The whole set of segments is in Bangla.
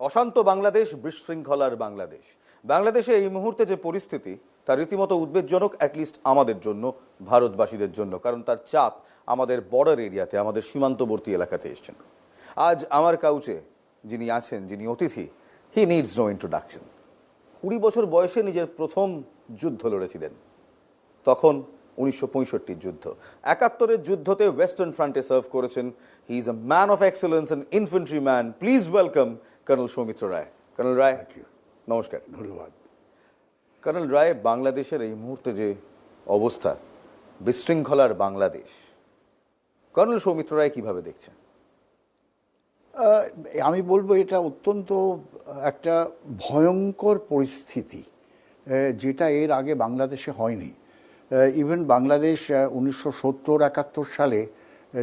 অশান্ত বাংলাদেশ, বিশৃঙ্খলার বাংলাদেশ। বাংলাদেশে এই মুহূর্তে যে পরিস্থিতি, তা রীতিমতো উদ্বেগজনক অ্যাটলিস্ট আমাদের জন্য, ভারতবাসীদের জন্য, কারণ তার চাপ আমাদের বর্ডার এরিয়াতে, আমাদের সীমান্তবর্তী এলাকাতে এসছেন আজ আমার কাউচে যিনি আছেন, যিনি অতিথি হি নিডস নো ইন্ট্রোডাকশন কুড়ি বছর বয়সে নিজের প্রথম যুদ্ধ লড়েছিলেন। তখন উনিশশো যুদ্ধ। একাত্তরের যুদ্ধতে ওয়েস্টার্ন ফ্রন্টে সার্ভ করেছেন। He is a man of excellence and infantry man please welcome colonel Soumitra Roy colonel Roy নমস্কার. ধন্যবাদ। কর্নেল রায় বাংলাদেশের এই মুহূর্তে যে অবস্থা বিশৃঙ্খলার বাংলাদেশ কর্নেল সৌমিত্র রায় কীভাবে দেখছেন? আমি বলব এটা অত্যন্ত একটা ভয়ঙ্কর পরিস্থিতি যেটা এর আগে বাংলাদেশে হয়নি। ইভেন বাংলাদেশ উনিশশো সত্তর একাত্তর সালে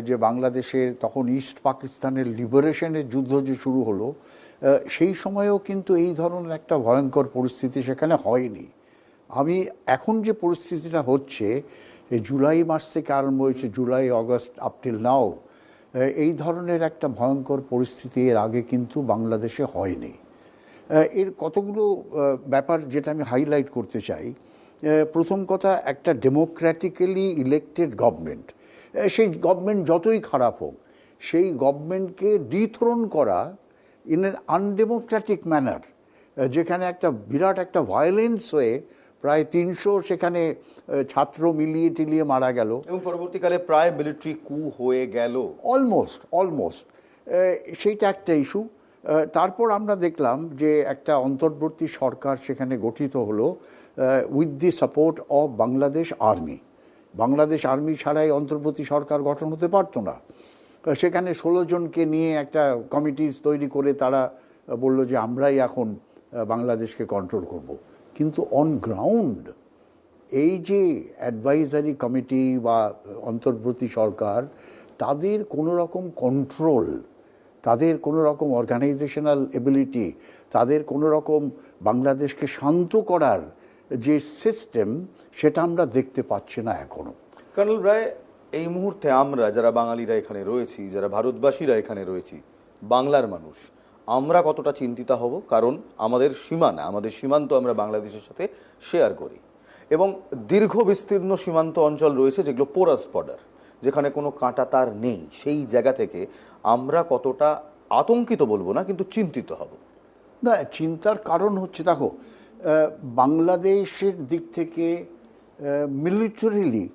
যে বাংলাদেশে তখন ইস্ট পাকিস্তানের লিবারেশনের যুদ্ধ যে শুরু হলো সেই সময়েও কিন্তু এই ধরনের একটা ভয়ঙ্কর পরিস্থিতি সেখানে হয়নি। আমি এখন যে পরিস্থিতিটা হচ্ছে জুলাই মাস থেকে আরম্ভ হয়েছে, July August up till now এই ধরনের একটা ভয়ঙ্কর পরিস্থিতি এর আগে কিন্তু বাংলাদেশে হয়নি। এর কতগুলো ব্যাপার যেটা আমি হাইলাইট করতে চাই প্রথম কথা, একটা ডেমোক্র্যাটিক্যালি ইলেক্টেড গভর্নমেন্ট সেই গভর্নমেন্ট যতই খারাপ হোক, সেই গভর্নমেন্টকে ডিথ্রোন করা ইন এন আনডেমোক্রেটিক ম্যানার যেখানে একটা বিরাট একটা ভায়োলেন্স হয়ে প্রায় তিনশো সেখানে ছাত্র মিলিয়ে টিলিয়ে মারা গেল। এবং পরবর্তীকালে প্রায় মিলিটারি কু হয়ে গেল। অলমোস্ট অলমোস্ট সেইটা একটা ইস্যু তারপর আমরা দেখলাম যে একটা অন্তর্বর্তী সরকার সেখানে গঠিত হলো with the support of Bangladesh army Bangladesh army ছাড়াই অন্তর্বর্তী সরকার গঠন হতে পারতো না। সেখানে ষোলো জনকে নিয়ে একটা কমিটিস তৈরি করে তারা বলল যে আমরাই এখন বাংলাদেশকে কন্ট্রোল করব। কিন্তু অন গ্রাউন্ড এই যে অ্যাডভাইজারি কমিটি বা অন্তর্বর্তী সরকার, তাদের কোনো রকম কন্ট্রোল তাদের কোনো রকম অর্গানাইজেশনাল এবিলিটি তাদের কোনো রকম বাংলাদেশকে শান্ত করার যে সিস্টেম সেটা আমরা দেখতে পাচ্ছি না এখনও। কর্নেল রায় এই মুহূর্তে আমরা যারা বাঙালিরা এখানে রয়েছি, যারা ভারতবাসীরা এখানে রয়েছি, বাংলার মানুষ, আমরা কতটা চিন্তিত হব? কারণ আমাদের সীমানা, আমাদের সীমান্ত আমরা বাংলাদেশের সাথে শেয়ার করি। এবং দীর্ঘ বিস্তীর্ণ সীমান্ত অঞ্চল রয়েছে, যেগুলো পোরাস বর্ডার যেখানে কোনো কাঁটা তার নেই। সেই জায়গা থেকে আমরা কতটা আতঙ্কিত বলব না, কিন্তু চিন্তিত হব। না, চিন্তার কারণ হচ্ছে, দেখো বাংলাদেশের দিক থেকে মিলিটারিলি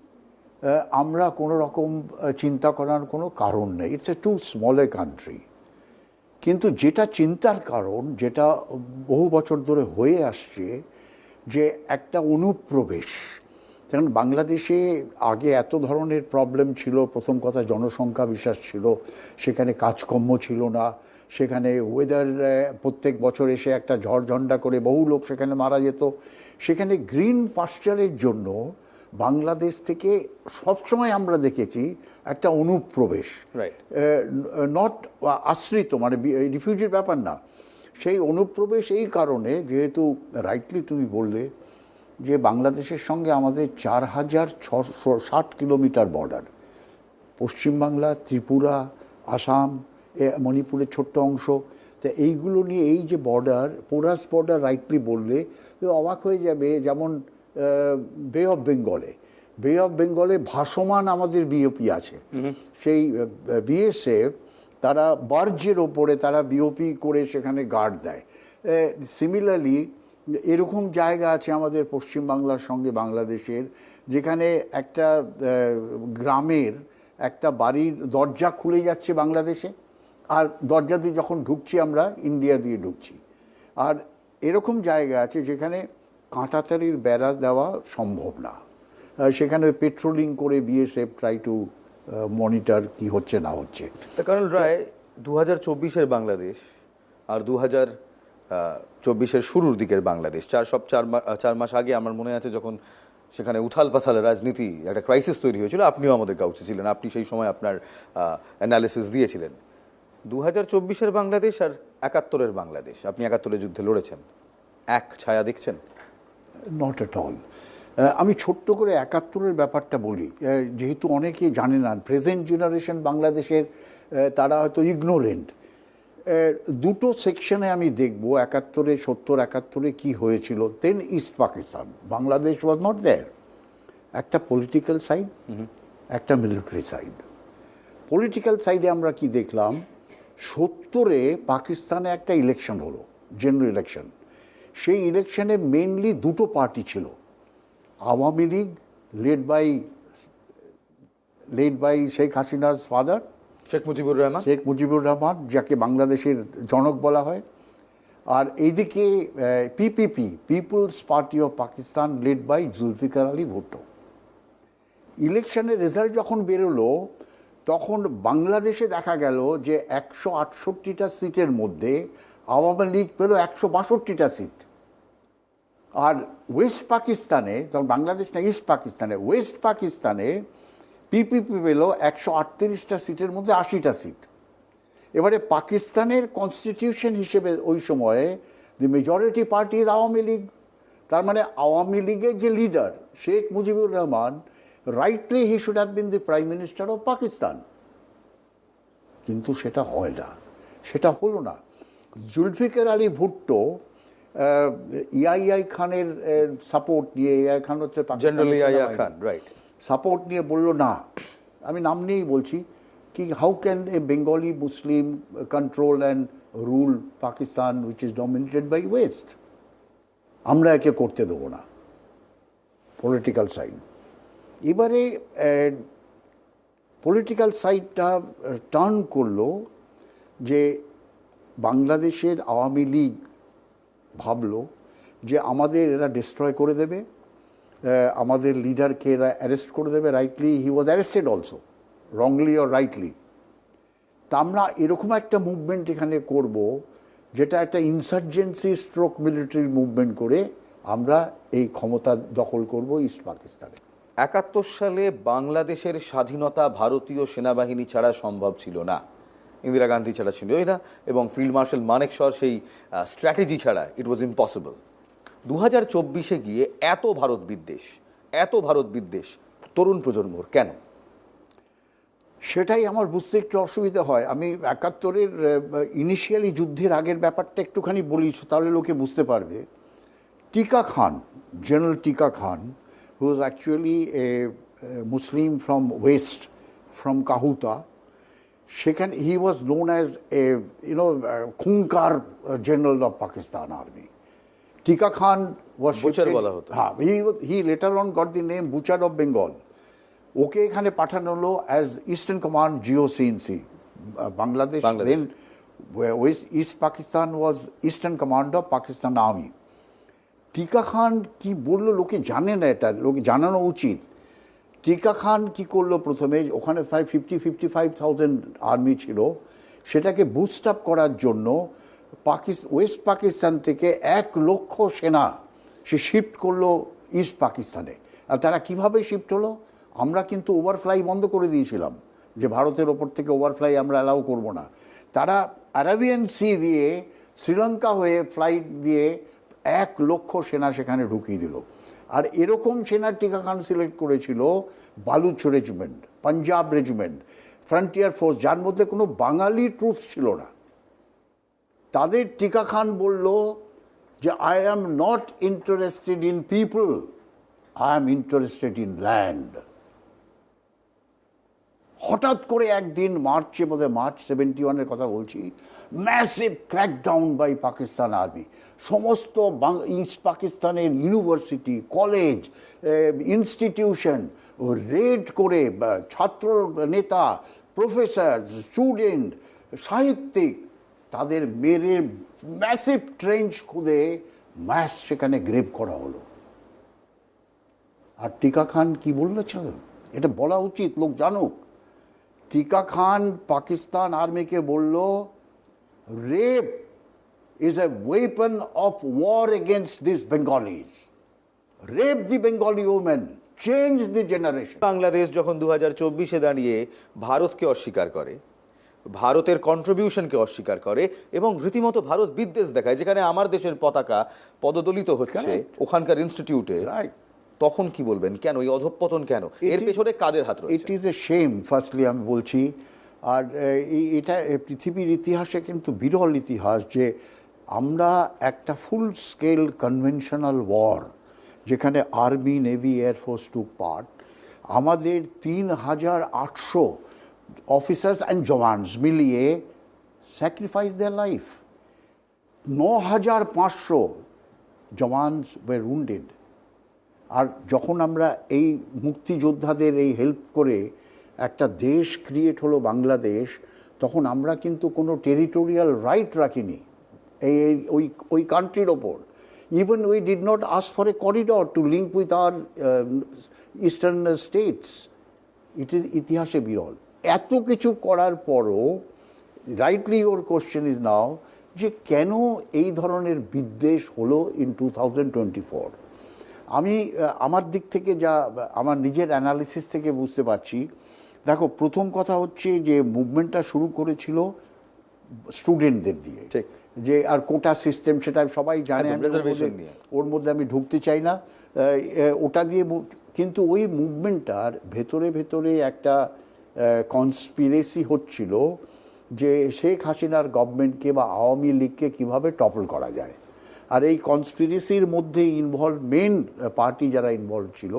আমরা কোনো রকম চিন্তা করার কোনো কারণ নেই। It's a too small a country কিন্তু যেটা চিন্তার কারণ, যেটা বহু বছর ধরে হয়ে আসছে, যে একটা অনুপ্রবেশ। কারণ বাংলাদেশে আগে এত ধরনের প্রবলেম ছিল, প্রথম কথা জনসংখ্যা বিশ্বাস ছিল, সেখানে কাজকর্ম ছিল না, সেখানে ওয়েদার প্রত্যেক বছর এসে একটা ঝড় ঝন্ডা করে বহু লোক সেখানে মারা যেত। সেখানে গ্রিন পাস্টারের জন্য বাংলাদেশ থেকে সবসময় আমরা দেখেছি একটা অনুপ্রবেশ। নট আশ্রিত মানে রিফিউজির ব্যাপার না। সেই অনুপ্রবেশ এই কারণে যেহেতু রাইটলি তুমি বললে যে বাংলাদেশের সঙ্গে আমাদের চার হাজার ছশো ষাট কিলোমিটার বর্ডার পশ্চিমবাংলা ত্রিপুরা আসাম মণিপুরের ছোট্ট অংশ। তা এইগুলো নিয়ে এই যে বর্ডার পোরাস বর্ডার রাইটলি বললে অবাক হয়ে যাবে। যেমন বে অফ বেঙ্গলে বে অফ বেঙ্গলে ভাসমান আমাদের বিওপি আছে। সেই বিএসএফ তারা বার্জের ওপরে তারা বিওপি করে সেখানে গার্ড দেয়। সিমিলারলি এরকম জায়গা আছে আমাদের পশ্চিমবাংলার সঙ্গে বাংলাদেশের যেখানে একটা গ্রামের একটা বাড়ির দরজা খুলে যাচ্ছে বাংলাদেশে আর দরজা দিয়ে যখন ঢুকছি আমরা ইন্ডিয়া দিয়ে ঢুকছি। আর এরকম জায়গা আছে যেখানে কাঁটাতারির বেড়া দেওয়া সম্ভব না। সেখানে পেট্রোলিং করে বিএসএফ ট্রাই টু মনিটর কি হচ্ছে না হচ্ছে। তা কর্নেল রায় দু হাজার বাংলাদেশ আর দু হাজার চব্বিশের শুরুর দিকের বাংলাদেশ, চার সব চার চার মাস আগে আমার মনে আছে যখন সেখানে উথাল পাথাল রাজনীতি, একটা ক্রাইসিস তৈরি হয়েছিল, আপনিও আমাদের কাউচে ছিলেন, আপনি সেই সময় আপনার অ্যানালিসিস দিয়েছিলেন। দু হাজার বাংলাদেশ আর একাত্তরের বাংলাদেশ, আপনি একাত্তরের যুদ্ধে লড়েছেন। এক ছায়া দেখছেন। নট এট অল আমি ছোট্ট করে একাত্তরের ব্যাপারটা বলি। যেহেতু অনেকে জানে না প্রেজেন্ট জেনারেশন বাংলাদেশের তারা হয়তো ইগনোরেন্ট দুটো সেকশনে আমি দেখব একাত্তরে সত্তর একাত্তরে কি হয়েছিল। Then east Pakistan Bangladesh was not there একটা পলিটিক্যাল সাইড একটা মিলিটারি সাইড পলিটিক্যাল সাইডে আমরা কি দেখলাম? সত্তরে পাকিস্তানে একটা ইলেকশন হলো জেনারেল ইলেকশন সেই ইলেকশনে মেনলি দুটো পার্টি ছিল। Awami League led by led by Sheikh হাসিনার ফাদার শেখ মুজিবুর রহমান শেখ মুজিবুর রহমান যাকে বাংলাদেশের জনক বলা হয়। আর এইদিকে PPP people's party of Pakistan led by Zulfikar Ali Bhutto ইলেকশনের রেজাল্ট যখন বেরোলো তখন বাংলাদেশে দেখা গেল যে একশো আটষট্টিটা সিটের মধ্যে আওয়ামী লীগ পেল একশো বাষট্টিটা সিট। আর ওয়েস্ট পাকিস্তানে তখন বাংলাদেশ না, ইস্ট পাকিস্তানে, ওয়েস্ট পাকিস্তানে পিপিপি পেল একশো আটত্রিশটা সিটের মধ্যে আশিটা সিট। এবারে পাকিস্তানের কনস্টিটিউশন হিসেবে ওই সময়ে the majority party is Awami League. তার মানে আওয়ামী লীগের যে leader Sheikh Mujibur Rahman rightly he should have been the prime minister of Pakistan. কিন্তু সেটা হয় না। সেটা হলো না। জুলফিকার আলী ভুট্টো ইয়াইয়াই খানের সাপোর্ট নিয়ে ইয়াই খান হচ্ছে জেনারেলি সেনাবাহিনী। খান রাইট সাপোর্ট নিয়ে বলল না আমি নাম নিয়েই বলছি কি how can a Bengali Muslim control and rule Pakistan which is dominated by west আমরা একে করতে দেবো না। পলিটিক্যাল সাইড এবারে পলিটিক্যাল সাইডটা টার্ন করল যে বাংলাদেশের আওয়ামী লীগ ভাবল যে আমাদের এরা ডিস্ট্রয় করে দেবে আমাদের লিডারকে এরা অ্যারেস্ট করে দেবে rightly he was arrested also wrongly or rightly তা আমরা এরকম একটা মুভমেন্ট এখানে করব, যেটা একটা ইনসার্জেন্সি স্ট্রোক মিলিটারি মুভমেন্ট করে আমরা এই ক্ষমতা দখল করব ইস্ট পাকিস্তানে একাত্তর সালে বাংলাদেশের স্বাধীনতা ভারতীয় সেনাবাহিনী ছাড়া সম্ভব ছিল না। ইন্দিরা গান্ধী ছাড়া ছিলই না এবং ফিল্ড মার্শাল মানেকশর সেই স্ট্র্যাটেজি ছাড়া ইট ওয়াজ ইম্পসিবল দু হাজার চব্বিশে গিয়ে এত ভারত বিদ্বেষ, এত ভারত বিদ্বেষ তরুণ প্রজন্মর, কেন? সেটাই আমার বুঝতে একটু অসুবিধা হয়। আমি একাত্তরের ইনিশিয়ালি যুদ্ধের আগের ব্যাপারটা একটুখানি বলি, তাহলে লোকে বুঝতে পারবে। Tikka Khan general Tikka Khan who was actually a Muslim from west from Kahuta সেখানে he was known as a you know খুঙ্কার general of Pakistan army Tikka Khan was Butcher বলা হতো। হ্যাঁ he later on got the name butcher of Bengal okay এখানে পাঠানো হলো as eastern command GO CNC Bangladesh Bangladesh. Then west east Pakistan was eastern command of Pakistan army Tikka Khan কি বলল লোকে জানে না এটা লোকে জানানো উচিত টিকা খান কি করল প্রথমে? ওখানে প্রায় fifty fifty five thousand army ছিল। সেটাকে বুস্ট আপ করার জন্য পাকিস্তান ওয়েস্ট পাকিস্তান থেকে এক লক্ষ সেনা সে শিফট করল ইস্ট পাকিস্তানে। আর তারা কীভাবে শিফট হলো? আমরা কিন্তু ওভারফ্লাই বন্ধ করে দিয়েছিলাম যে ভারতের ওপর থেকে ওভারফ্লাই আমরা অ্যালাউ করব না। তারা আরাবিয়ান সি দিয়ে শ্রীলঙ্কা হয়ে ফ্লাইট দিয়ে এক লক্ষ সেনা সেখানে ঢুকিয়ে দিল। আর এরকম সেনার টিকা খান সিলেক্ট করেছিল Baloch regiment Punjab regiment frontier force যার মধ্যে কোনো বাঙালি ট্রুপস ছিল না। তাদের টিকা খান বলল যে I am not interested in people I am interested in land হঠাৎ করে একদিন মার্চে বোধ মার্চ সেভেন্টি ওয়ানের কথা বলছি, massive crackdown by Pakistan army. সমস্ত ইস্ট পাকিস্তানের ইউনিভার্সিটি, কলেজ ইনস্টিটিউশন রেড করে ছাত্র নেতা, প্রফেসর, স্টুডেন্ট, সাহিত্যিক, তাদের মেরে ম্যাসিভ ট্রেঞ্চ খুদে ম্যাস সেখানে গ্রেপ করা হলো। আর টিকা খান কি বললেছিল এটা বলা উচিত, লোক জানুক। টিকা খান পাকিস্তান আর্মিকে বলল rape is a weapon of war against this Bengalis rape the Bengali women change the generation Bangladesh যখন দু হাজার চব্বিশে দাঁড়িয়ে ভারতকে অস্বীকার করে ভারতের কন্ট্রিবিউশনকে অস্বীকার করে এবং রীতিমতো ভারত বিদ্বেষ দেখায় যেখানে আমার দেশের পতাকা পদদলিত হচ্ছে. ওখানকার ইনস্টিটিউটে রাইট তখন কি বলবেন? কেন? এই অধঃপতন কেন? এর পেছনে কাদের হাত it is a shame firstly আমি বলছি আর এটা পৃথিবীর ইতিহাসে কিন্তু বিরল ইতিহাস যে আমরা একটা ফুল স্কেল কনভেনশনাল ওয়ার যেখানে army navy air force took part আমাদের তিন হাজার আটশো অফিসার্স অ্যান্ড জওয়ানস মিলিয়ে স্যাক্রিফাইস দেয়ার লাইফ ন হাজার পাঁচশো জওয়ানস ওয়ে উন্ডেড আর যখন আমরা এই মুক্তিযোদ্ধাদের এই হেল্প করে একটা দেশ ক্রিয়েট হলো বাংলাদেশ, তখন আমরা কিন্তু কোনো টেরিটোরিয়াল রাইট রাখিনি। এই ওই ওই কান্ট্রির ওপর। Even we did not ask for a corridor to link with our eastern states it is ইতিহাসে বিরল। এত কিছু করার পরও rightly our question is now যে কেন এই ধরনের বিদ্বেষ হলো in two thousand twenty four আমি আমার দিক থেকে যা আমার নিজের অ্যানালিসিস থেকে বুঝতে পারছি দেখো প্রথম কথা হচ্ছে যে মুভমেন্টটা শুরু করেছিল স্টুডেন্টদের দিয়ে। ঠিক। যে আর কোটা সিস্টেম সেটা সবাই জানে ওর মধ্যে- আমি ঢুকতে চাই না। ওটা দিয়ে কিন্তু ওই মুভমেন্টটার ভেতরে ভেতরে একটা কনস্পিরেসি হচ্ছিল যে শেখ হাসিনার গভর্নমেন্টকে বা আওয়ামী লীগকে কীভাবে টপল করা যায়। আর এই কনস্পিরেসির মধ্যে ইনভলভ মেন পার্টি যারা ইনভলভ ছিল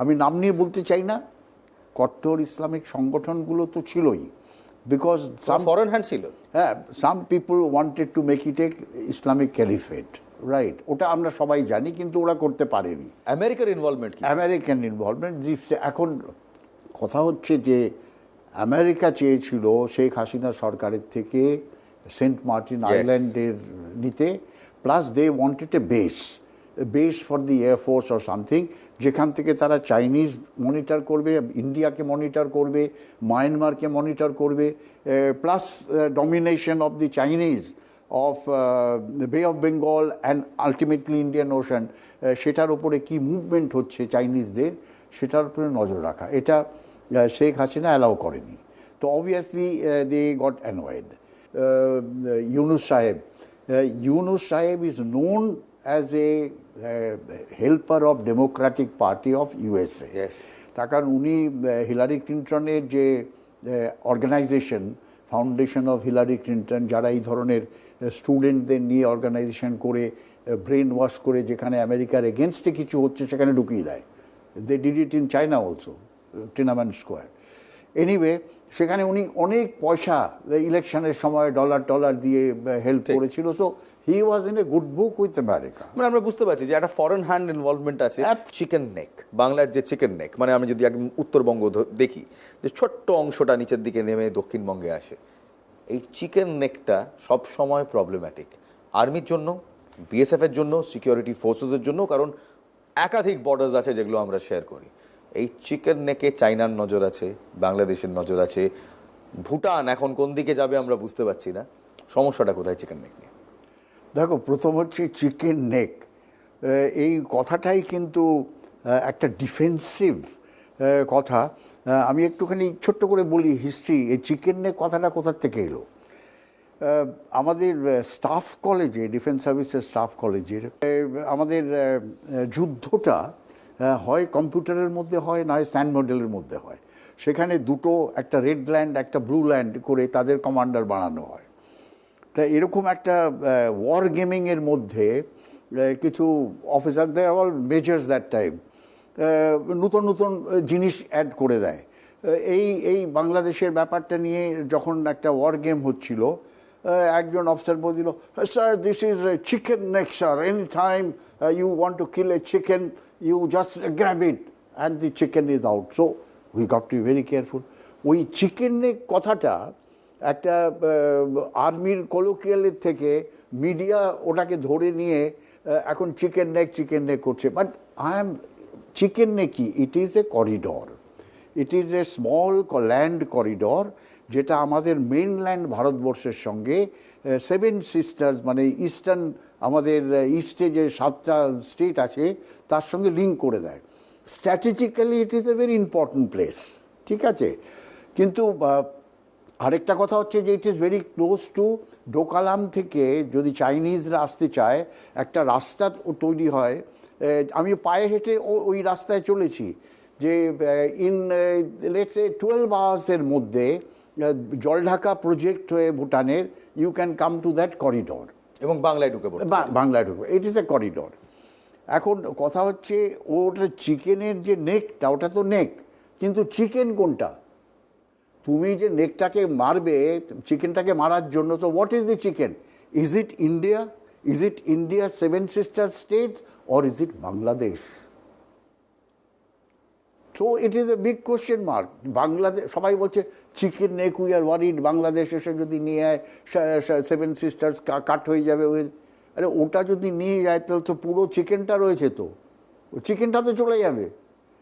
আমি নাম নিয়ে বলতে চাই না। কট্টর ইসলামিক সংগঠনগুলো তো ছিলই। বিকজ সাম ফরেন হ্যান্ড ছিল। হ্যাঁ some people wanted to make it a Islamic caliphate right ওটা আমরা সবাই জানি কিন্তু ওরা করতে পারেনি। আমেরিকার ইনভলভমেন্ট আমেরিকান ইনভলভমেন্ট এখন কথা হচ্ছে যে আমেরিকা চেয়েছিল শেখ হাসিনা সরকারের থেকে সেন্ট মার্টিন আইল্যান্ডের নিতে। Plus they wanted a base base for the air force or something যেখান থেকে তারা চাইনিজ মনিটর করবে ইন্ডিয়াকে মনিটর করবে মায়ানমারকে মনিটর করবে plus domination of the Chinese of Bay of Bengal and ultimately Indian Ocean সেটার উপরে কি মুভমেন্ট হচ্ছে চাইনিজদের সেটার উপরে নজর রাখা। এটা শেখ হাসিনা অ্যালাউ করেনি। তো obviously they got annoyed Yunus সাহেব ইউনুস সাহেব is known as a helper of democratic party of USA Yes. তার কারণ উনি হিলারি ক্লিন্টনের যে organization foundation of Hillary Clinton যারা এই ধরনের স্টুডেন্টদের নিয়ে অর্গানাইজেশন করে ব্রেন ওয়াশ করে যেখানে আমেরিকার এগেনস্টে কিছু হচ্ছে সেখানে ঢুকিয়ে দেয়। They did it in China also Tiananmen square anyway সেখানে উনি অনেক পয়সা ইলেকশনের সময় ডলার টলার দিয়ে হেল্প ঠিক। করেছিল। So he was in a good book with America মানে আমরা বুঝতে পারছি যে একটা ফরেন হ্যান্ড ইনভলভমেন্ট আছে চিকেন নেক বাংলার যে চিকেন নেক মানে আমি যদি একদম উত্তরবঙ্গ দেখি যে ছোট্ট অংশটা নিচের দিকে নেমে দক্ষিণবঙ্গে আসে। এই চিকেন নেকটা সব সময় প্রবলেম্যাটিক আর্মির জন্য বিএসএফ এর জন্য সিকিউরিটি ফোর্সেসের জন্য কারণ একাধিক বর্ডার্স আছে যেগুলো আমরা শেয়ার করি। এই চিকেন নেকে চাইনার নজর আছে, বাংলাদেশের নজর আছে। ভুটান এখন কোন দিকে যাবে আমরা বুঝতে পারছি না। সমস্যাটা কোথায় চিকেন নেক নিয়ে? দেখো, প্রথম হচ্ছে চিকেন নেক। এই কথাটাই কিন্তু একটা ডিফেন্সিভ কথা। আমি একটুখানি ছোট্ট করে বলি হিস্ট্রি এই চিকেন নেক কথাটা কোথার থেকে এলো? আমাদের স্টাফ কলেজে ডিফেন্স সার্ভিসের স্টাফ কলেজের আমাদের যুদ্ধটা হয় কম্পিউটারের মধ্যে হয় নয় স্যান্ড মডেলের মধ্যে হয়। সেখানে দুটো, একটা রেড ল্যান্ড, একটা ব্লু ল্যান্ড করে তাদের কমান্ডার বানানো হয়। তা এরকম একটা ওয়ার গেমিংয়ের মধ্যে কিছু officer they all measures that time নতুন নতুন জিনিস অ্যাড করে দেয়। এই এই বাংলাদেশের ব্যাপারটা নিয়ে যখন একটা ওয়ার গেম হচ্ছিল একজন অফিসার বলছিল sir this is chicken neck sir any time you want to kill a chicken you just grab it and the chicken is out so we got to very careful ওই চিকেন নেক কথাটা একটা আর্মির কলোকিয়ালের থেকে মিডিয়া ওটাকে ধরে নিয়ে এখন চিকেন নেক চিকেন নেক করছে। বাট আই এম চিকেন নেকি it is a corridor it is a small land corridor যেটা আমাদের মেনল্যান্ড ভারতবর্ষের সঙ্গে সেভেন সিস্টার্স মানে ইস্টার্ন আমাদের ইস্টে যে সাতটা স্টেট আছে, তার সঙ্গে লিঙ্ক করে দেয়। Strategically it is a very important place ঠিক আছে? কিন্তু আরেকটা কথা হচ্ছে যে it is very close to Doklam থেকে যদি চাইনিজরা আসতে চায়, একটা রাস্তা তৈরি হয় আমি পায়ে হেঁটে ওই রাস্তায় চলেছি যে ইন লেটস এ টুয়েলভ আওয়ার্সের মধ্যে জলঢাকা প্রজেক্ট হয়ে ভুটানের you can come to that corridor এবং বাংলায় ঢুকে পড়বে বাংলায় ঢুকবে ইট ইজ এ করিডর এখন কথা হচ্ছে, ওটা চিকেনের যে নেকটা ওটা তো নেক কিন্তু চিকেন কোনটা? তুমি যে নেকটাকে মারবে চিকেনটাকে মারার জন্য, তো what is the chicken is it India is it India seven sister state or is it Bangladesh তো it is a big question mark Bangladesh সবাই বলছে chicken neck we are worried Bangladesh এসে যদি নিয়ে আয় সেভেন সিস্টার্স কাট হয়ে যাবে ওই- আরে ওটা যদি নিয়ে যায় তাহলে তো পুরো চিকেনটা রয়েছে তো। চিকেনটা তো চলে যাবে।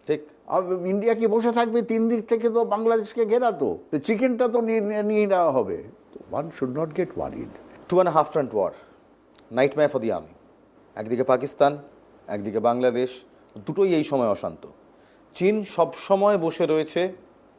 ঠিক। আর ইন্ডিয়া কি বসে থাকবে তিন দিক থেকে তো বাংলাদেশকে ঘেরা তো? চিকেনটা তো নিয়ে নিয়ে নেওয়া হবে। One should not get worried two and half front war night map for the army একদিকে পাকিস্তান একদিকে বাংলাদেশ দুটোই এই সময় অশান্ত। চীন সব সময় বসে রয়েছে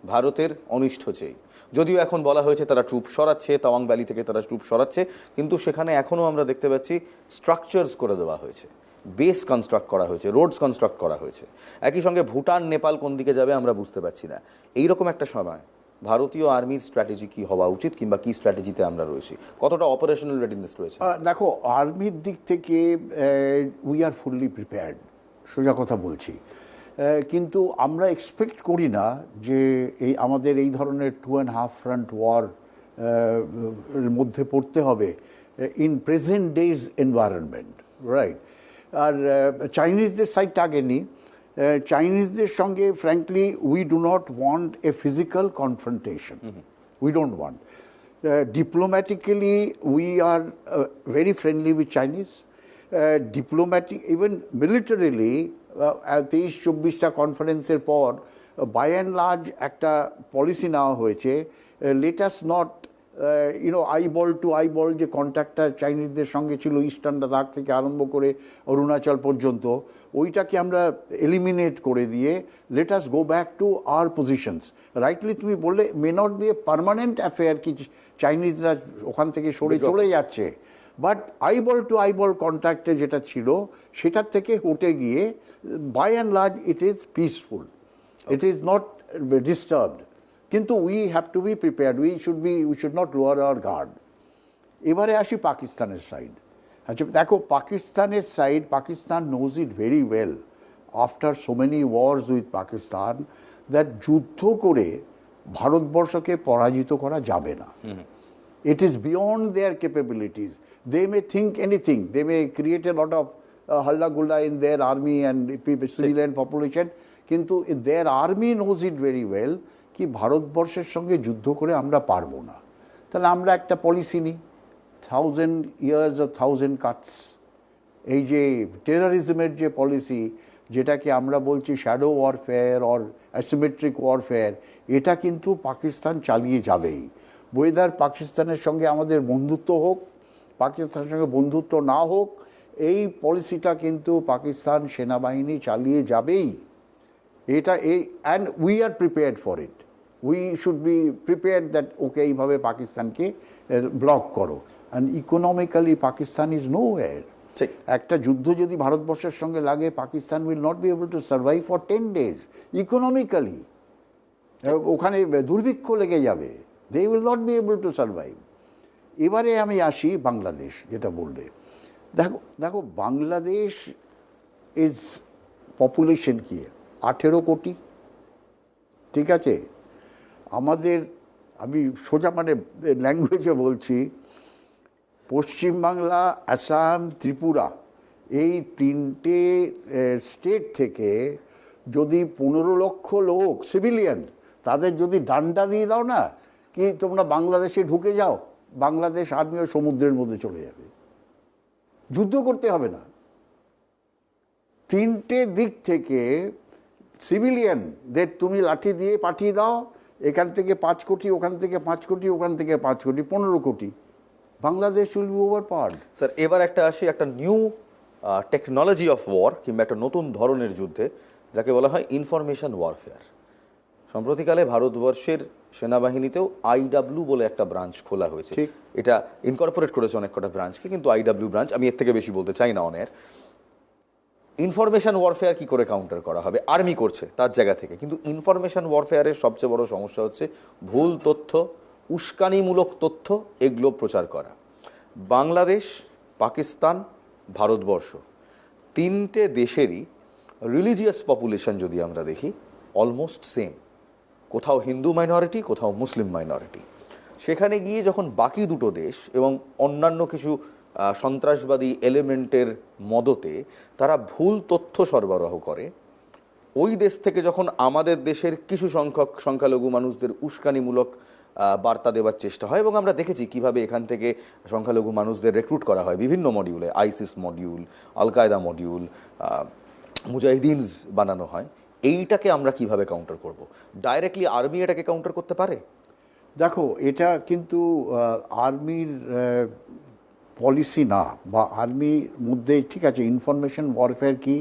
ভারতের অনিষ্ট চেয়ে। যদিও এখন বলা হয়েছে তারা ট্রুপ সরাচ্ছে, তাওয়াং ভ্যালি থেকে তারা ট্রুপ সরাচ্ছে, কিন্তু সেখানে এখনও আমরা দেখতে পাচ্ছি স্ট্রাকচার্স করে দেওয়া হয়েছে। বেস কনস্ট্রাক্ট করা হয়েছে রোডস কনস্ট্রাক্ট করা হয়েছে। একই সঙ্গে ভুটান, নেপাল কোন দিকে যাবে আমরা বুঝতে পারছি না। এইরকম একটা সময়, ভারতীয় আর্মির স্ট্র্যাটেজি কি হওয়া উচিত কিংবা কি স্ট্র্যাটেজিতে আমরা রয়েছি? কতটা অপারেশনাল রেডিনেস রয়েছে? দেখো আর্মির দিক থেকে উই আর ফুললি প্রিপেয়ার্ড সোজা কথা বলছি। কিন্তু আমরা এক্সপেক্ট করি না যে এই আমাদের এই ধরনের two and half front war এর মধ্যে পড়তে হবে in present days environment right আর চাইনিজদের সাইডটা আগে নিই চাইনিজদের সঙ্গে frankly we do not want a physical confrontation we don't want Uh, diplomatically, we are uh, very friendly with even militarily, তেইশ চব্বিশটা কনফারেন্সের পর বাই অ্যান্ড লার্জ একটা পলিসি নেওয়া হয়েছে। Let us not you know eye ball to eye ball যে কন্ট্যাক্টটা চাইনিজদের সঙ্গে ছিল ইস্টার্ন লাদাখ থেকে আরম্ভ করে অরুণাচল পর্যন্ত ওইটাকে আমরা এলিমিনেট করে দিয়ে let us go back to our positions rightly তুমি বললে may not be a permanent affair কি চাইনিজরা ওখান থেকে সরে চলে যাচ্ছে। বাট আইবল টু আইবল কন্ট্যাক্টে যেটা ছিল সেটার থেকে হটে গিয়ে by and large it is peaceful it is not disturbed কিন্তু we have to be prepared we should be we should not lower our guard এবারে আসি পাকিস্তানের সাইড আচ্ছা দেখো পাকিস্তানের side Pakistan knows it very well after so many wars with Pakistan that যুদ্ধ করে ভারতবর্ষকে পরাজিত করা যাবে না। It is beyond their capabilities. They may think anything. They may create a lot of uh, halla gulla in their army and people, civilian population. কিন্তু their army knows it very well কি ভারতবর্ষের সঙ্গে যুদ্ধ করে আমরা পারব না তাহলে আমরা একটা পলিসি নিই thousand years of thousand cuts এই যে টেরোরিজমের যে পলিসি যেটাকে আমরা বলছি shadow warfare or asymmetric warfare এটা কিন্তু পাকিস্তান চালিয়ে যাবেই ওয়েদার পাকিস্তানের সঙ্গে আমাদের বন্ধুত্ব হোক পাকিস্তানের সঙ্গে বন্ধুত্ব না হোক এই পলিসিটা কিন্তু পাকিস্তান সেনাবাহিনী চালিয়ে যাবেই। এটা এই and we are prepared for it we should be prepared that okay এইভাবে পাকিস্তানকে ব্লক করো। And economically Pakistan is no war একটা যুদ্ধ যদি ভারতবর্ষের সঙ্গে লাগে Pakistan will not be able to survive for ten days economically ওখানে দুর্ভিক্ষ লেগে যাবে। They will not be able to survive এবারে আমি আসি বাংলাদেশ, যেটা বললে। দেখো দেখো, বাংলাদেশ ইজ পপুলেশন কি? আঠেরো কোটি। ঠিক আছে? আমাদের, আমি সোজা মানে ল্যাঙ্গুয়েজে বলছি পশ্চিমবাংলা আসাম, ত্রিপুরা, এই তিনটে স্টেট থেকে যদি পনেরো লক্ষ লোক সিভিলিয়ান তাদের যদি ডান্ডা দিয়ে দাও না কি তোমরা বাংলাদেশে ঢুকে যাও? বাংলাদেশ আর্মিও সমুদ্রের মধ্যে চলে যাবে। যুদ্ধ করতে হবে না। তিনটে দিক থেকে সিভিলিয়ানদের তুমি লাঠি দিয়ে পাঠিয়ে দাও। এখান থেকে পাঁচ কোটি, ওখান থেকে পাঁচ কোটি, ওখান থেকে পাঁচ কোটি, পনেরো কোটি। Bangladesh will be over sir, এবার একটা আসি একটা নিউ টেকনোলজি অফ ওয়ার কিংবা একটা নতুন ধরনের যুদ্ধে, যাকে বলা হয় ইনফরমেশন ওয়ারফেয়ার সম্প্রতিকালে ভারতবর্ষের সেনাবাহিনীতেও আইডাব্লিউ বলে একটা ব্রাঞ্চ খোলা হয়েছে। ঠিক। এটা ইনকর্পোরেট করেছে অনেক কটা ব্রাঞ্চকে কিন্তু আইডাব্লিউ ব্রাঞ্চ আমি এর থেকে বেশি বলতে চাই না অনের ইনফরমেশন ওয়ারফেয়ার কি করে কাউন্টার করা হবে? আর্মি করছে তার জায়গা থেকে। কিন্তু ইনফরমেশন ওয়ারফেয়ারের সবচেয়ে বড় সমস্যা হচ্ছে ভুল তথ্য উস্কানিমূলক তথ্য এগুলো প্রচার করা। বাংলাদেশ পাকিস্তান ভারতবর্ষ তিনটে দেশেরই রিলিজিয়াস পপুলেশন যদি আমরা দেখি অলমোস্ট সেম কোথাও হিন্দু মাইনরিটি কোথাও মুসলিম মাইনরিটি সেখানে গিয়ে যখন বাকি দুটো দেশ এবং অন্যান্য কিছু সন্ত্রাসবাদী এলিমেন্টের মদতে তারা ভুল তথ্য সরবরাহ করে, ওই দেশ থেকে যখন আমাদের দেশের কিছু সংখ্যক সংখ্যালঘু মানুষদের উস্কানিমূলক বার্তা দেওয়ার চেষ্টা হয় এবং আমরা দেখেছি কীভাবে এখান থেকে সংখ্যালঘু মানুষদের রেক্রুট করা হয়। বিভিন্ন মডিউলে আইসিস মডিউল আল কায়দা মডিউল মুজাহিদিনস বানানো হয়। এইটাকে আমরা কীভাবে কাউন্টার করব? ডাইরেক্টলি আর্মি এটাকে কাউন্টার করতে পারে? দেখো, এটা কিন্তু আর্মির পলিসি না, বা আর্মির মধ্যে, ঠিক আছে ইনফরমেশন ওয়ারফেয়ার কি?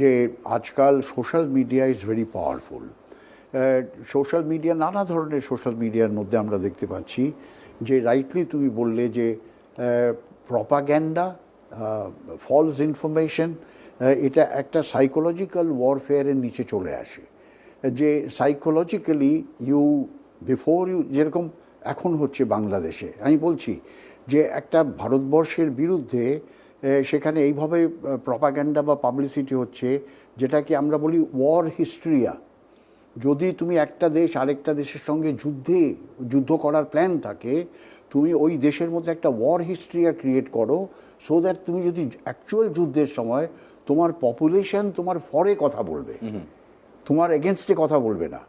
যে আজকাল social media is very powerful social media নানা ধরনের সোশ্যাল মিডিয়ার মধ্যে আমরা দেখতে পাচ্ছি, যে রাইটলি তুমি বললে যে প্রপাগ্যান্ডা ফলস ইনফরমেশন এটা একটা সাইকোলজিক্যাল ওয়ারফেয়ারের নিচে চলে আসে। যে সাইকোলজিক্যালি ইউ বিফোর ইউ যেরকম এখন হচ্ছে বাংলাদেশে, আমি বলছি যে একটা ভারতবর্ষের বিরুদ্ধে সেখানে এইভাবে প্রপাগ্যান্ডা বা পাবলিসিটি হচ্ছে, যেটাকে আমরা বলি ওয়ার হিস্ট্রিয়া যদি তুমি একটা দেশ আরেকটা দেশের সঙ্গে যুদ্ধে যুদ্ধ করার প্ল্যান থাকে তুমি ওই দেশের মধ্যে একটা ওয়ার হিস্ট্রিয়া ক্রিয়েট করো সো দ্যাট তুমি যদি অ্যাকচুয়াল যুদ্ধের সময় তোমার পপুলেশন তোমার ফরে কথা বলবে তোমার এগেনস্টে কথা বলবে না।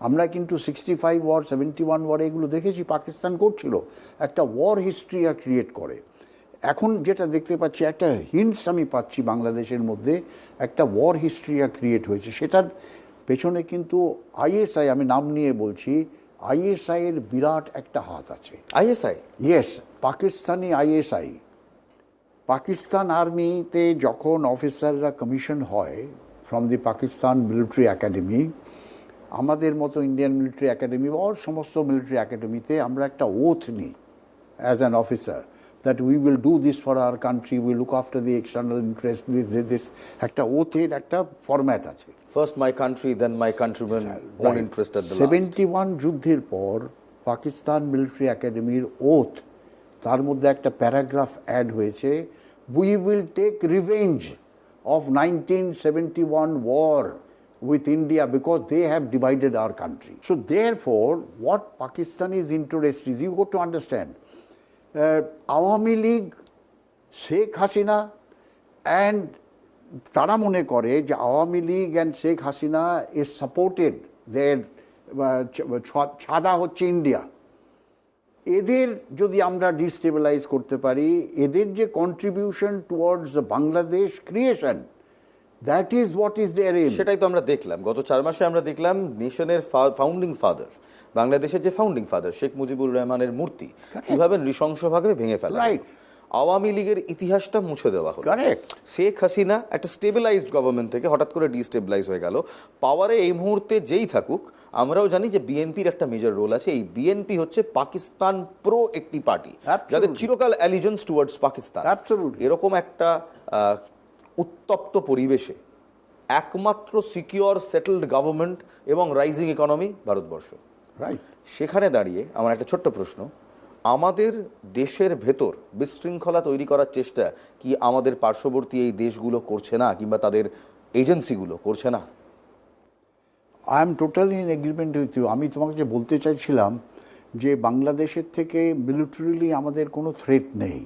আমরা কিন্তু sixty five war seventy one war এগুলো দেখেছি পাকিস্তান করছিল একটা ওয়ার হিস্ট্রি আর ক্রিয়েট করে। এখন যেটা দেখতে পাচ্ছি একটা হিন্টস আমি পাচ্ছি বাংলাদেশের মধ্যে একটা ওয়ার হিস্ট্রি আর ক্রিয়েট হয়েছে। সেটার পেছনে কিন্তু আইএসআই আমি নাম নিয়ে বলছি আইএসআই এর বিরাট একটা হাত আছে। ISI? Yes Pakistani ISI. Pakistan আর্মিতে যখন অফিসাররা কমিশন হয় from the Pakistan military academy আমাদের মতো ইন্ডিয়ান মিলিটারি একাডেমি বা সমস্ত মিলিটারি একাডেমিতে আমরা একটা ওথ নিই as an officer That we will do this for our country we look after the external interest this this একটা ওথের একটা ফরম্যাট আছে first my country then my countryman own interest at the seventy one যুদ্ধের পর পাকিস্তান মিলিটারি একাডেমির ওথ তার মধ্যে একটা প্যারাগ্রাফ অ্যাড হয়েছে we will take revenge of nineteen seventy one war with India because they have divided our country. So therefore, what Pakistani's interest is, you got to understand, uh, League Sheikh Hasina and তারা মনে করে যে Awami League and Sheikh Hasina is supported দের ছাদা হচ্ছে ইন্ডিয়া। এদের যদি আমরা ডিস্টেবিলাইজ করতে পারি এদের যে contribution towards Bangladesh creation that is what is there সেটাই তো আমরা দেখলাম। গত চার মাসে আমরা দেখলাম নেশনের ফাউন্ডিং ফাদার বাংলাদেশের যে ফাউন্ডিং ফাদার শেখ মুজিবুর রহমানের মূর্তি কীভাবে নৃশংসভাবে ভেঙে ফেলা রাইট আওয়ামী লীগের ইতিহাসটা মুছে দেওয়া হলো। শেখ হাসিনা একটা স্টেবিলাইজড গভর্নমেন্ট থেকে হঠাৎ করে ডিস্টেবিলাইজ হয়ে গেল। পাওয়ারে এই মুহূর্তে যেই থাকুক আমরাও জানি যে বিএনপির একটা মেজর রোল আছে। এই বিএনপি হচ্ছে পাকিস্তান প্রো একটি পার্টি. যাদের চিরকাল অ্যালিজেন্স টুয়ার্ডস পাকিস্তান. এরকম একটা উত্তপ্ত পরিবেশে একমাত্র সিকিউর সেটেলড গভর্নমেন্ট এবং রাইজিং ইকোনমি ভারতবর্ষ। সেখানে দাঁড়িয়ে আমার একটা ছোট্ট প্রশ্ন। আমাদের দেশের ভেতর বিশৃঙ্খলা তৈরি করার চেষ্টা কি আমাদের পার্শ্ববর্তী এই দেশগুলো করছে না কিংবা তাদের এজেন্সিগুলো করছে না? I am totally in agreement with you আমি তোমাকে যে বলতে চাইছিলাম যে বাংলাদেশের থেকে মিলিটারিলি আমাদের কোনো থ্রেট নেই।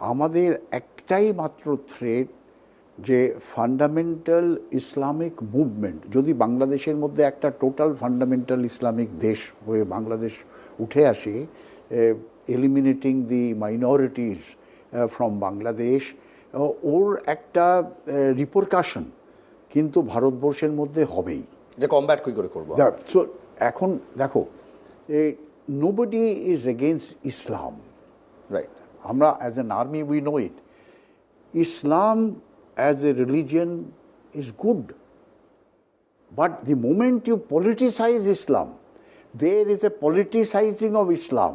আমাদের একটাই মাত্র থ্রেট যে ফান্ডামেন্টাল ইসলামিক মুভমেন্ট যদি বাংলাদেশের মধ্যে একটা টোটাল ফান্ডামেন্টাল ইসলামিক দেশ হয়ে বাংলাদেশ উঠে আসে eliminating the minorities from Bangladesh ওর একটা রিপোরকাশন কিন্তু ভারতবর্ষের মধ্যে হবেই। যে কমব্যাট কি করে করব? সো এখন দেখো nobody is against Islam right আমরা as an army we know it Islam as a religion is good but the moment you politicise Islam there is a politicising of Islam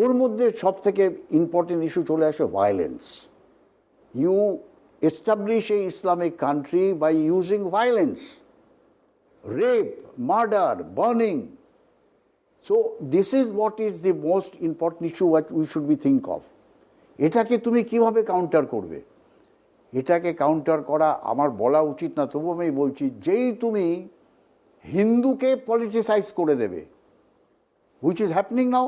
ওর মধ্যে সব থেকে ইম্পর্টেন্ট ইস্যু চলে আসে violence you establish a Islamic country by using violence rape, murder, burning. So this is what is the most important issue what we should be think of এটাকে তুমি কীভাবে কাউন্টার করবে? এটাকে কাউন্টার করা আমার বলা উচিত না তবু আমি বলছি যেই তুমি হিন্দুকে পলিটিসাইজ করে দেবে which is happening now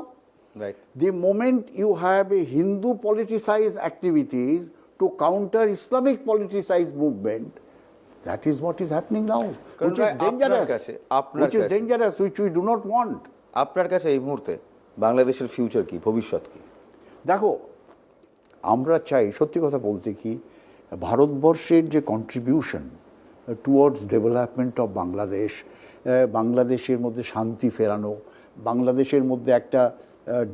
right the moment you have a Hindu politicise activities to counter Islamic politicise movement that is what is happening now which is dangerous which we do not want আপনার কাছে এই মুহূর্তে বাংলাদেশের ফিউচার কি ভবিষ্যৎ কি দেখো আমরা চাই সত্যি কথা বলতে কি ভারতবর্ষের যে contribution towards development of Bangladesh বাংলাদেশের মধ্যে শান্তি ফেরানো বাংলাদেশের মধ্যে একটা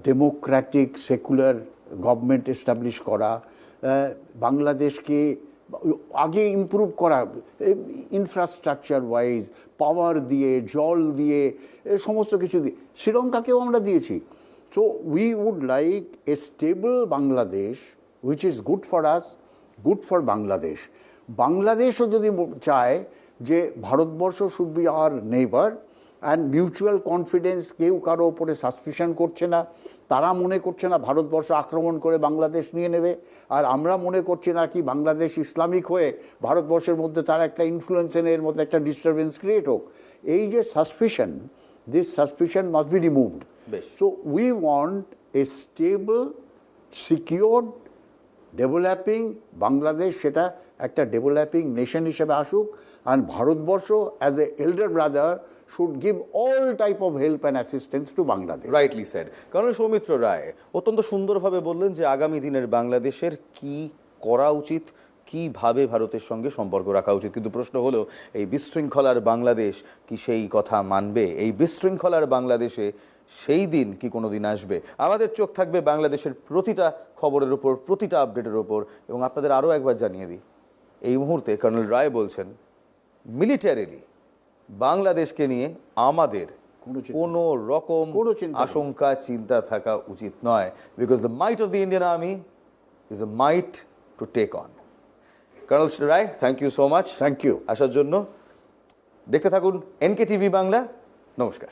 ডেমোক্র্যাটিক সেকুলার গভর্নমেন্ট এস্টাবলিশ করা আহ, বাংলাদেশকে আগে ইমপ্রুভ করা ইনফ্রাস্ট্রাকচার ওয়াইজ পাওয়ার দিয়ে জল দিয়ে সমস্ত কিছু দিয়ে শ্রীলঙ্কাকেও আমরা দিয়েছি। So we would like a stable Bangladesh which is good for us good for Bangladesh. বাংলাদেশও যদি চায় যে Bharatvarsha should be our neighbour and mutual confidence কেউ কারও ওপরে সাসপিশন করছে না তারা মনে করছে না ভারতবর্ষ আক্রমণ করে বাংলাদেশ নিয়ে নেবে। আর আমরা মনে করছি না কি বাংলাদেশ ইসলামিক হয়ে ভারতবর্ষের মধ্যে তার একটা ইনফ্লুয়েন্স এনে এর মধ্যে একটা ডিস্টারবেন্স ক্রিয়েট হোক। এই যে suspicion this suspicion must be removed so we want want stable secured, developing Bangladesh সেটা একটা ডেভেলপিং নেশন হিসেবে আসুক আর Bharatvarsha as a elder brother should give all type of help and assistance to Bangladesh rightly sir কারণ সৌমিত্র রায় অত্যন্ত সুন্দরভাবে বললেন যে আগামী দিনের বাংলাদেশের কি করা উচিত, কীভাবে ভারতের সঙ্গে সম্পর্ক রাখা উচিত? কিন্তু প্রশ্ন হলো, এই বিশৃঙ্খলার বাংলাদেশ কি সেই কথা মানবে? এই বিশৃঙ্খলার বাংলাদেশে সেই দিন কি কোনোদিন আসবে? আমাদের চোখ থাকবে বাংলাদেশের প্রতিটা খবরের উপর প্রতিটা আপডেটের উপর এবং আপনাদের আরও একবার জানিয়ে দিই এই মুহূর্তে কর্নেল রায় বলছেন মিলিটারিলি বাংলাদেশকে নিয়ে আমাদের কোনো কোনো রকম কোনো আশঙ্কা চিন্তা থাকা উচিত নয়। Because the might of the Indian army is the might to take on colonel Roy thank you so much thank you আসার জন্য দেখতে থাকুন এনকে টিভি বাংলা। নমস্কার।